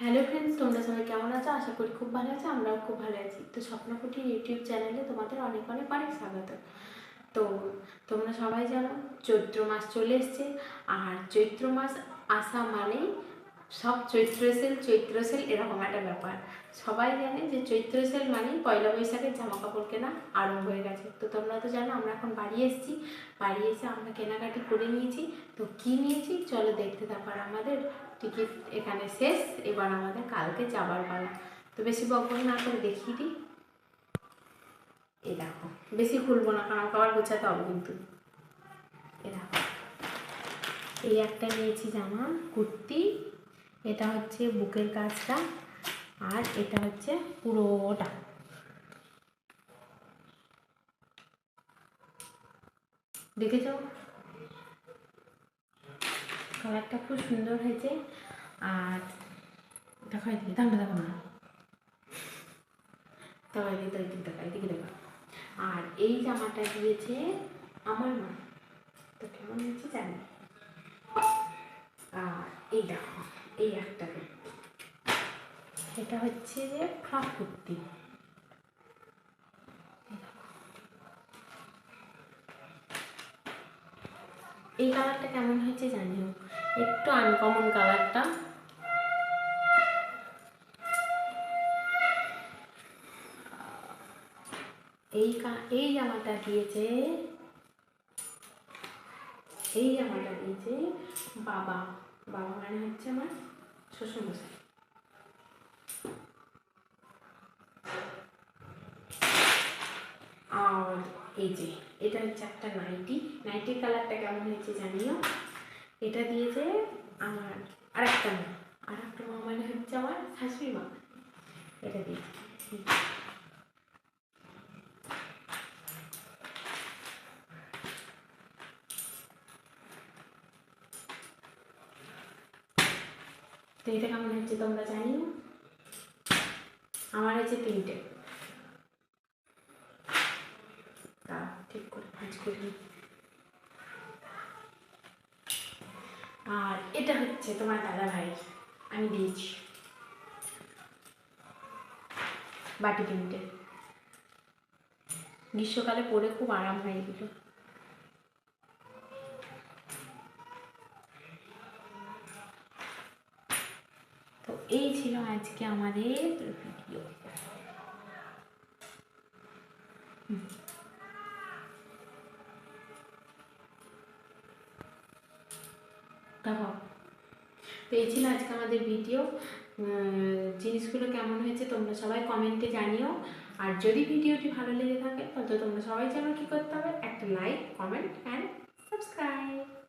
Hello friends তোমরা সবাই কেমন আছো? আশা করি খুব ভালো আছো, আমরাও খুব ভালো আছি। তো স্বপ্নপুটি ইউটিউব চ্যানেলে তোমাদের অনেক অনেক অনেক স্বাগত। তো তোমরা সবাই জানো, চৈত্র মাস চলে এসছে, আর চৈত্র মাস আসা মানেই সব চৈত্র সেল চৈত্র সেল এরকম একটা ব্যাপার। সবাই জানে যে চৈত্র সেল মানেই পয়লা বৈশাখের জামা কাপড় কেনা আরম্ভ হয়ে গেছে। তো তোমরা তো জানো, আমরা এখন বাড়ি এসেছি। বাড়ি এসে আমরা কেনাকাটি করে নিয়েছি। তো কি নিয়েছি? চলো দেখতে থাকো আমাদের টিকিট এখানে শেষ। এবার আমাদের কালকে যাবার পালা। তো বেশি বকবক না করে দেখিয়ে দিই। এই দেখো, বেশি খুলবো না, কারণ আবার গোছাতে হবে কিন্তু। এই দেখো, এই একটা নিয়েছি জামা, কুর্তি এটা হচ্ছে বুকের কাজটা, আর এটা হচ্ছে পুরোটা। দেখেছ? কালারটা খুব সুন্দর হয়েছে, আর দেখো এদিকে দামটা দেখো না। তবে এদিকে এদিকে দেখো এদিকে দেখো। আর এই জামাটা দিয়েছে আমার মা। তো কেমন হয়েছে জানি। আর এই দেখো। এই একটা এটা হচ্ছে যে ফ্রক কুর্তি এই কালারটা কেমন হয়েছে জানিও? একটু আনকমন কালারটা। এই এই জামাটা দিয়েছে, এই জামাটা দিয়েছে বাবা বাবা মানে হচ্ছে আমার শ্বশুরমশাই আর এই যে, এটা হচ্ছে একটা নাইটি নাইটির কালারটা কেমন হয়েছে জানিও? এটা দিয়েছে আমার আরেকটা মা আর একটা মা মানে হচ্ছে আমার শাশুড়ি মা। এটা দিয়েছে তো এটা কেমন হচ্ছে তোমরা জানিও? আমার হচ্ছে তিনটে। তা ঠিক করে ভাঁজ করে আর এটা হচ্ছে তোমার দাদা ভাই, আমি দিয়েছি। বাটি তিনটে। গ্রীষ্মকালে পরে খুব আরাম হয় এগুলো এই ছিল আজকে আমাদের ভিডিও। তো এই ছিল আজকে আমাদের ভিডিও। জিনিসগুলো কেমন হয়েছে তোমরা সবাই কমেন্টে জানিও। আর যদি ভিডিওটি ভালো লেগে থাকে তো তোমরা সবাই জানো কী করতে হবে। একটা লাইক কমেন্ট অ্যান্ড সাবস্ক্রাইব